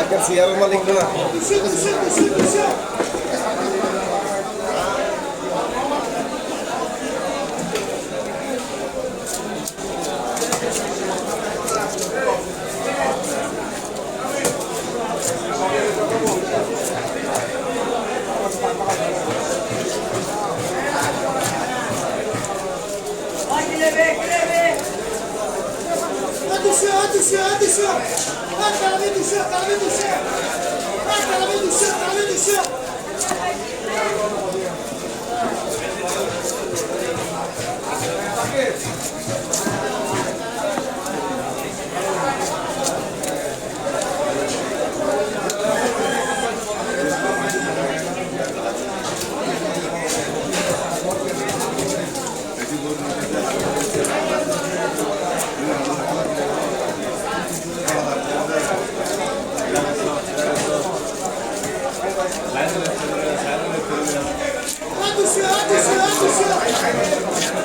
Aquele é era uma linguagem. Bekle bekle be. Hadi şu hadi şu hadi şu. Bak kalbe düşüyor kalbe düşüyor. Bak kalbe düşüyor kalbe düşüyor. Hadi şu, hadi şu, hadi şu.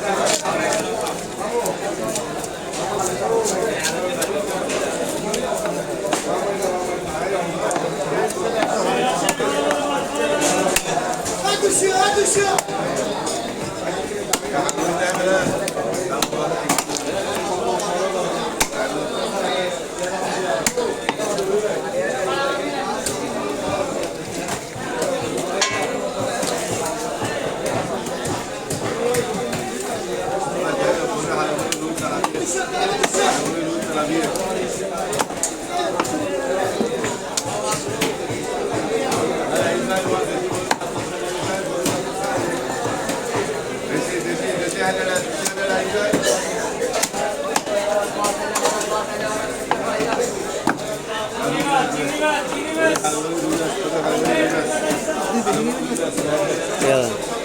Yeah.